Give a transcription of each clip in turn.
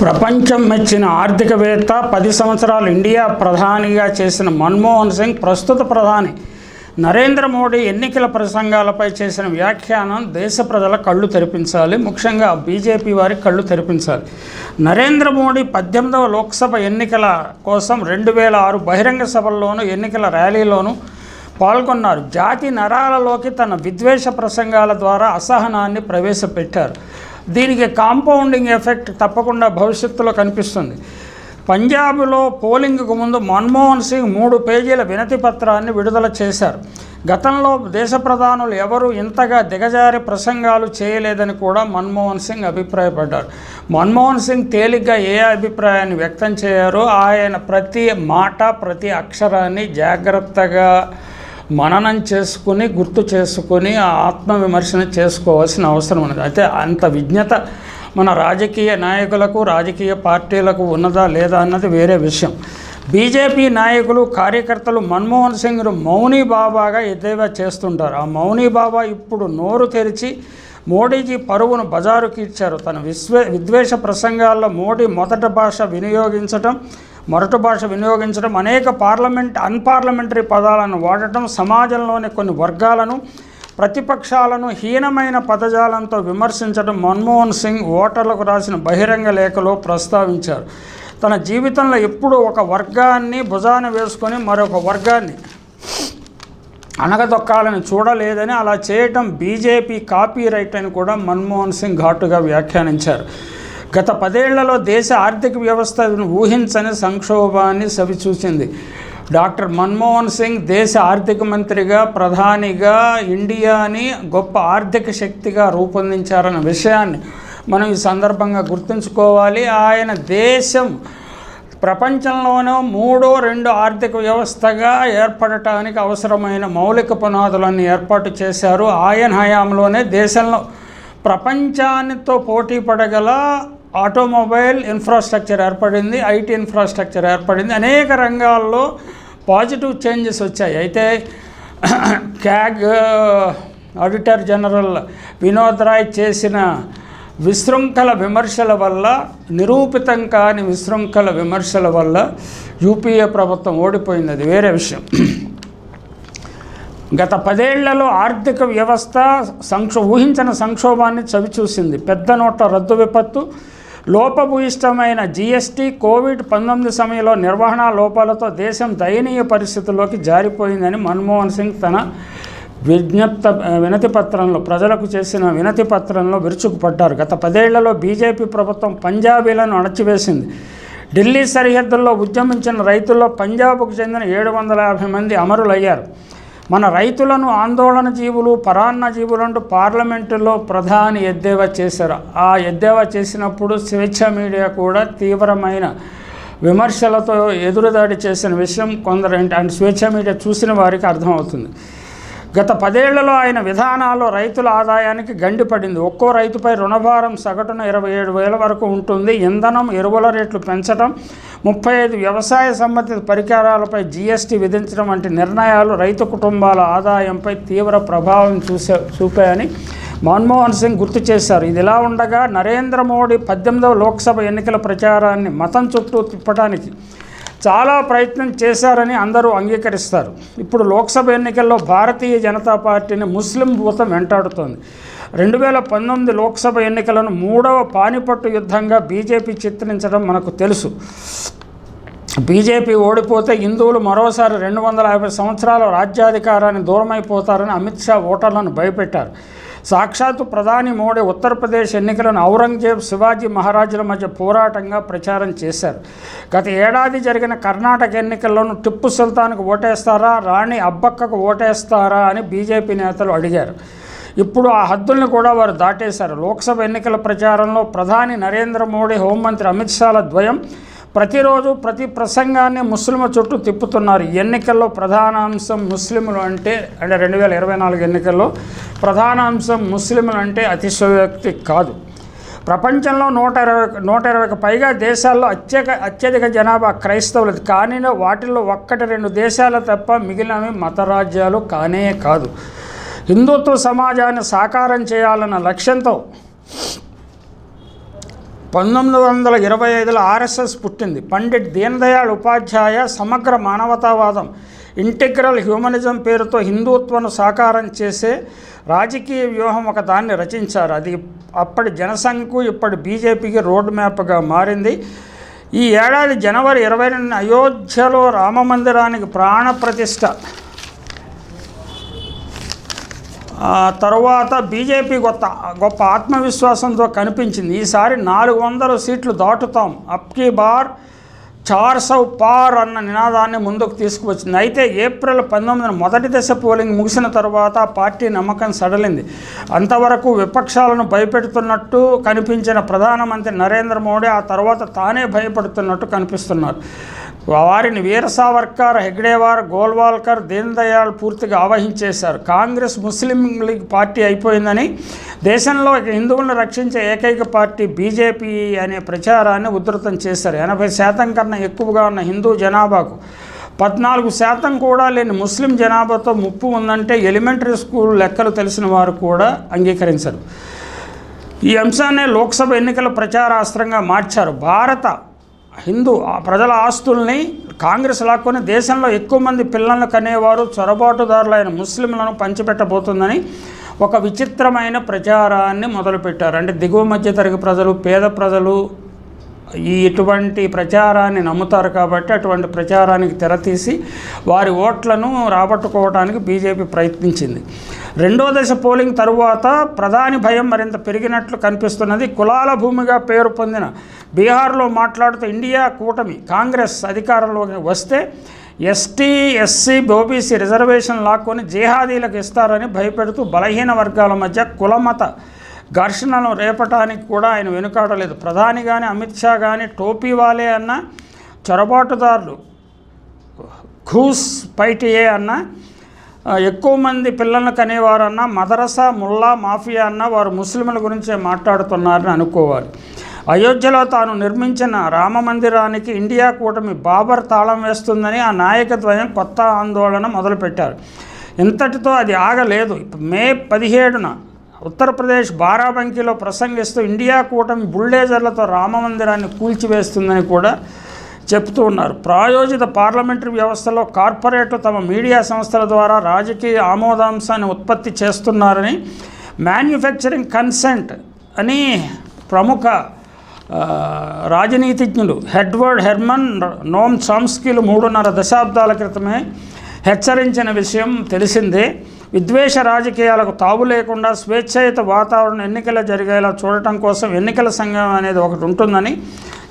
ప్రపంచం మెచ్చిన ఆర్థికవేత్త పది సంవత్సరాలు ఇండియా ప్రధానిగా చేసిన మన్మోహన్ సింగ్ ప్రస్తుత ప్రధాని. నరేంద్ర మోడీ ఎన్నికల ప్రసంగాలపై చేసిన వ్యాఖ్యానం దేశ ప్రజల కళ్ళు తెరిపించాలి ముఖ్యంగా బీజేపీ వారి కళ్ళు తెరిపించాలి. నరేంద్ర మోడీ పద్దెనిమిదవ లోక్సభ ఎన్నికల కోసం రెండు వేల ఆరు బహిరంగ సభల్లోనూ ఎన్నికల ర్యాలీలోనూ పాల్గొన్నారు. జాతి నరాలలోకి తన విద్వేష ప్రసంగాల ద్వారా అసహనాన్ని ప్రవేశపెట్టారు. దీనికి కాంపౌండింగ్ ఎఫెక్ట్ తప్పకుండా భవిష్యత్తులో కనిపిస్తుంది. పంజాబ్లో పోలింగ్కు ముందు మన్మోహన్ సింగ్ మూడు పేజీల వినతి పత్రాన్ని విడుదల చేశారు. గతంలో దేశ ప్రధానులు ఎవరు ఇంతగా దిగజారి ప్రసంగాలు చేయలేదని కూడా మన్మోహన్ సింగ్ అభిప్రాయపడ్డారు. మన్మోహన్ సింగ్ తేలిగ్గా ఏ అభిప్రాయాన్ని వ్యక్తం చేయారో ఆయన ప్రతి మాట ప్రతి అక్షరాన్ని జాగ్రత్తగా మననం చేసుకుని గుర్తు చేసుకుని ఆ ఆత్మవిమర్శన చేసుకోవాల్సిన అవసరం ఉన్నది. అయితే అంత విజ్ఞత మన రాజకీయ నాయకులకు రాజకీయ పార్టీలకు ఉన్నదా లేదా అన్నది వేరే విషయం. బీజేపీ నాయకులు కార్యకర్తలు మన్మోహన్ సింగ్ను మౌనీ బాబాగా ఎద్దేవా చేస్తుంటారు. ఆ మౌనీ బాబా ఇప్పుడు నోరు తెరిచి మోడీజీ పరువును బజారుకి ఇచ్చారు. తన విశ్వ విద్వేష ప్రసంగాల్లో మోడీ మొదటి భాష వినియోగించటం మొరటు భాష వినియోగించడం అనేక పార్లమెంట్ అన్పార్లమెంటరీ పదాలను వాడటం సమాజంలోని కొన్ని వర్గాలను ప్రతిపక్షాలను హీనమైన పదజాలంతో విమర్శించడం మన్మోహన్ సింగ్ ఓటర్లకు రాసిన బహిరంగ లేఖలో ప్రస్తావించారు. తన జీవితంలో ఎప్పుడూ ఒక వర్గాన్ని భుజాన వేసుకొని మరొక వర్గాన్ని అనగదొక్కాలని చూడలేదని అలా చేయటం బీజేపీ కాపీ రైట్ అని కూడా మన్మోహన్ సింగ్ ఘాటుగా వ్యాఖ్యానించారు. గత పదేళ్ళలో దేశ ఆర్థిక వ్యవస్థను ఊహించని సంక్షోభాన్ని సవిచూసింది డాక్టర్ మన్మోహన్ సింగ్ దేశ ఆర్థిక మంత్రిగా ప్రధానిగా ఇండియాని గొప్ప ఆర్థిక శక్తిగా రూపొందించారన్న విషయాన్ని మనం ఈ సందర్భంగా గుర్తుంచుకోవాలి. ఆయన దేశం ప్రపంచంలోనూ మూడో రెండు ఆర్థిక వ్యవస్థగా ఏర్పడటానికి అవసరమైన మౌలిక పునాదులన్నీ ఏర్పాటు చేశారు. ఆయన హయాంలోనే దేశంలో ప్రపంచానితో పోటీ పడగల ఆటోమొబైల్ ఇన్ఫ్రాస్ట్రక్చర్ ఏర్పడింది ఐటీ ఇన్ఫ్రాస్ట్రక్చర్ ఏర్పడింది. అనేక రంగాల్లో పాజిటివ్ చేంజెస్ వచ్చాయి. అయితే CAG auditor general Vinod Rai చేసిన విశృంఖల విమర్శల వల్ల నిరూపితం కాని విశృంఖల విమర్శల వల్ల యూపీఏ ప్రభుత్వం ఓడిపోయింది. అది వేరే విషయం. గత పదేళ్ళలో ఆర్థిక వ్యవస్థ సంక్షో ఊహించిన సంక్షోభాన్ని చవిచూసింది. పెద్ద నోట్ల రద్దు విపత్తు లోపభూయిష్టమైన జీఎస్టీ కోవిడ్ పంతొమ్మిది సమయంలో నిర్వహణ లోపాలతో దేశం దయనీయ పరిస్థితుల్లోకి జారిపోయిందని మన్మోహన్ సింగ్ తన విజ్ఞప్త వినతి పత్రంలో ప్రజలకు చేసిన వినతి పత్రంలో విరుచుకుపడ్డారు. గత పదేళ్ళలో బీజేపీ ప్రభుత్వం పంజాబీలను అణచివేసింది. ఢిల్లీ సరిహద్దుల్లో ఉద్యమించిన రైతుల్లో పంజాబ్కు చెందిన ఏడు వందల యాభై మంది అమరులయ్యారు. మన రైతులను ఆందోళన జీవులు పరాన్న జీవులంటూ పార్లమెంటులో ప్రధాని ఎద్దేవా చేశారు. ఆ ఎద్దేవా చేసినప్పుడు స్వేచ్ఛ మీడియా కూడా తీవ్రమైన విమర్శలతో ఎదురుదాడి చేసిన విషయం కొందరు అండ్ స్వేచ్ఛ మీడియా చూసిన వారికి అర్థమవుతుంది. గత పదేళ్ళలో ఆయన విధానాల్లో రైతుల ఆదాయానికి గండిపడింది ఒక్కో రైతుపై రుణభారం సగటున ఇరవై ఏడు వేల వరకు ఉంటుంది. ఇంధనం ఎరువుల రేట్లు పెంచడం ముప్పై ఐదు వ్యవసాయ సంబంధిత పరికరాలపై జీఎస్టీ విధించడం వంటి నిర్ణయాలు రైతు కుటుంబాల ఆదాయంపై తీవ్ర ప్రభావం చూసే చూపాయని మన్మోహన్ సింగ్ గుర్తు చేశారు. ఇది ఇలా ఉండగా నరేంద్ర మోడీ పద్దెనిమిదవ లోక్సభ ఎన్నికల ప్రచారాన్ని మతం చుట్టూ తిప్పడానికి చాలా ప్రయత్నం చేశారని అందరూ అంగీకరిస్తారు. ఇప్పుడు లోక్సభ ఎన్నికల్లో భారతీయ జనతా పార్టీని ముస్లిం భూతం వెంటాడుతోంది. రెండు వేల పంతొమ్మిది లోక్సభ ఎన్నికలను మూడవ పానిపట్టు యుద్ధంగా బీజేపీ చిత్రించడం మనకు తెలుసు. బీజేపీ ఓడిపోతే హిందువులు మరోసారి రెండు వందల యాభై సంవత్సరాల రాజ్యాధికారాన్ని దూరమైపోతారని అమిత్ షా ఓటర్లను భయపెట్టారు. సాక్షాత్తు ప్రధాని మోడీ ఉత్తరప్రదేశ్ ఎన్నికలను ఔరంగజేబ్ శివాజీ మహారాజుల మధ్య పోరాటంగా ప్రచారం చేశారు. గత ఏడాది జరిగిన కర్ణాటక ఎన్నికల్లోనూ టిప్పు సుల్తాన్కు ఓటేస్తారా రాణి అబ్బక్కకు ఓటేస్తారా అని బీజేపీ నేతలు అడిగారు. ఇప్పుడు ఆ హద్దుల్ని కూడా వారు దాటేశారు. లోక్సభ ఎన్నికల ప్రచారంలో ప్రధాని నరేంద్ర మోడీ హోంమంత్రి అమిత్ షాల ద్వయం. ప్రతిరోజు ప్రతి ప్రసంగాన్ని ముస్లింల చుట్టూ తిప్పుతున్నారు. ఈ ఎన్నికల్లో ప్రధాన అంశం ముస్లింలు అంటే అంటే రెండు వేల ఇరవై నాలుగు ఎన్నికల్లో ప్రధాన అంశం ముస్లింలు అంటే అతిశయోక్తి కాదు. ప్రపంచంలో నూట ఇరవై నూట ఇరవైకి పైగా దేశాల్లో అత్యక అత్యధిక జనాభా క్రైస్తవులది కానీ వాటిల్లో ఒక్కటి రెండు దేశాలు తప్ప మిగిలినవి మతరాజ్యాలు కానే కాదు. హిందుత్వ సమాజాన్ని సాకారం చేయాలన్న లక్ష్యంతో పంతొమ్మిది వందల ఇరవై ఐదులో ఆర్ఎస్ఎస్ పుట్టింది. పండిట్ దీనదయాళ్ ఉపాధ్యాయ సమగ్ర మానవతావాదం ఇంటిగ్రల్ హ్యూమనిజం పేరుతో హిందుత్వను సాకారం చేసే రాజకీయ వ్యూహం ఒక దాన్ని రచించారు. అది అప్పటి జనసంఘకు ఇప్పటి బీజేపీకి రోడ్ మ్యాప్గా మారింది. ఈ ఏడాది జనవరి ఇరవై రెండు అయోధ్యలో రామ మందిరానికి తరువాత బీజేపీ గొప్ప గొప్ప ఆత్మవిశ్వాసంతో కనిపించింది. ఈసారి నాలుగు వందల సీట్లు దాటుతాం. అప్కీ బార్ చార్ పార్ అన్న నినాదాన్ని ముందుకు తీసుకువచ్చింది. అయితే ఏప్రిల్ పంతొమ్మిదిన మొదటి దశ పోలింగ్ ముగిసిన తర్వాత పార్టీ నమ్మకం సడలింది. అంతవరకు విపక్షాలను భయపెడుతున్నట్టు కనిపించిన ప్రధానమంత్రి నరేంద్ర మోడీ ఆ తర్వాత తానే భయపడుతున్నట్టు కనిపిస్తున్నారు. వారిని వీర సావర్కర్ హెగ్డేవార్ గోల్వాల్కర్ దీన్ దయాళ్ పూర్తిగా ఆవహించేశారు. కాంగ్రెస్ ముస్లిం లీగ్ పార్టీ అయిపోయిందని దేశంలో హిందువులను రక్షించే ఏకైక పార్టీ బీజేపీ అనే ప్రచారాన్ని ఉధృతం చేశారు. ఎనభై శాతం కన్నా ఎక్కువగా ఉన్న హిందూ జనాభాకు పద్నాలుగు శాతం కూడా లేని ముస్లిం జనాభాతో ముప్పు ఉందంటే ఎలిమెంటరీ స్కూల్ లెక్కలు తెలిసిన వారు కూడా అంగీకరించరు. ఈ అంశాన్ని లోక్సభ ఎన్నికల ప్రచారాస్త్రంగా మార్చారు. భారత హిందూ ఆ ప్రజల ఆస్తుల్ని కాంగ్రెస్ లాక్కొని దేశంలో ఎక్కువ మంది పిల్లలను కనేవారు చొరబాటుదారులైన ముస్లింలను పంచిపెట్టబోతుందని ఒక విచిత్రమైన ప్రచారాన్ని మొదలుపెట్టారు. అంటే దిగువ మధ్య తరగతి ప్రజలు పేద ప్రజలు ఈ ఇటువంటి ప్రచారాన్ని నమ్ముతారు కాబట్టి అటువంటి ప్రచారానికి తెరతీసి వారి ఓట్లను రాబట్టుకోవడానికి బీజేపీ ప్రయత్నించింది. రెండో దశ పోలింగ్ తరువాత ప్రధాని భయం మరింత పెరిగినట్లు కనిపిస్తున్నది. కులాల భూమిగా పేరు పొందిన బీహార్లో మాట్లాడుతూ ఇండియా కూటమి కాంగ్రెస్ అధికారంలోకి వస్తే ఎస్టీ ఎస్సీ ఓబీసీ రిజర్వేషన్ లాక్కొని జేహాదీలకు ఇస్తారని భయపెడుతూ బలహీన వర్గాల మధ్య కులమత ఘర్షణను రేపటానికి కూడా ఆయన వెనుకాడలేదు. ప్రధాని కానీ అమిత్ షా కానీ టోపీ వాలే అన్న చొరబాటుదారులు. ఘూస్ పైటియే అన్న ఎక్కువ మంది పిల్లలను కనేవారన్నా మదరసా ముల్లా మాఫియా అన్న వారు ముస్లింల గురించే మాట్లాడుతున్నారని అనుకోవాలి. అయోధ్యలో తాను నిర్మించిన రామ మందిరానికి ఇండియా కూటమి బాబర్ తాళం వేస్తుందని ఆ నాయకద్వయం కొత్త ఆందోళన మొదలుపెట్టారు. ఇంతటితో అది ఆగలేదు. మే పదిహేడున ఉత్తరప్రదేశ్ బారాబంకీలో ప్రసంగిస్తూ ఇండియా కూటమి బుల్డేజర్లతో రామ మందిరాన్ని కూల్చివేస్తుందని కూడా చెప్తూ ఉన్నారు. ప్రాయోజిత పార్లమెంటరీ వ్యవస్థలో కార్పొరేట్లు తమ మీడియా సంస్థల ద్వారా రాజకీయ ఆమోదాంశాన్ని ఉత్పత్తి చేస్తున్నారని మ్యానుఫ్యాక్చరింగ్ కన్సెంట్ అని ప్రముఖ రాజనీతిజ్ఞులు హెడ్వర్డ్ హెర్మన్ నోమ్ చాంస్కీలు మూడున్నర దశాబ్దాల క్రితమే హెచ్చరించిన విషయం తెలిసిందే. విద్వేష రాజకీయాలకు తావు లేకుండా స్వేచ్ఛాయుత వాతావరణం ఎన్నికలు జరిగేలా చూడటం కోసం ఎన్నికల సంఘం అనేది ఒకటి ఉంటుందని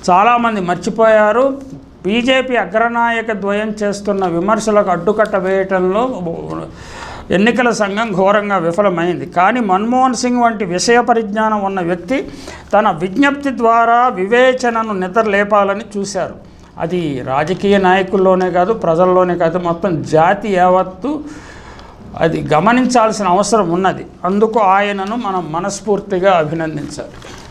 చాలామంది మర్చిపోయారు. బీజేపీ అగ్రనాయక ద్వయం చేస్తున్న విమర్శలకు అడ్డుకట్ట వేయటంలో ఎన్నికల సంఘం ఘోరంగా విఫలమైంది. కానీ మన్మోహన్ సింగ్ వంటి విషయ పరిజ్ఞానం ఉన్న వ్యక్తి తన విజ్ఞప్తి ద్వారా వివేచనను నిద్రలేపాలని చూశారు. అది రాజకీయ నాయకుల్లోనే కాదు ప్రజల్లోనే కాదు మొత్తం జాతి యావత్తు అది గమనించాల్సిన అవసరం ఉన్నది. అందుకు ఆయనను మనం మనస్ఫూర్తిగా అభినందించాలి.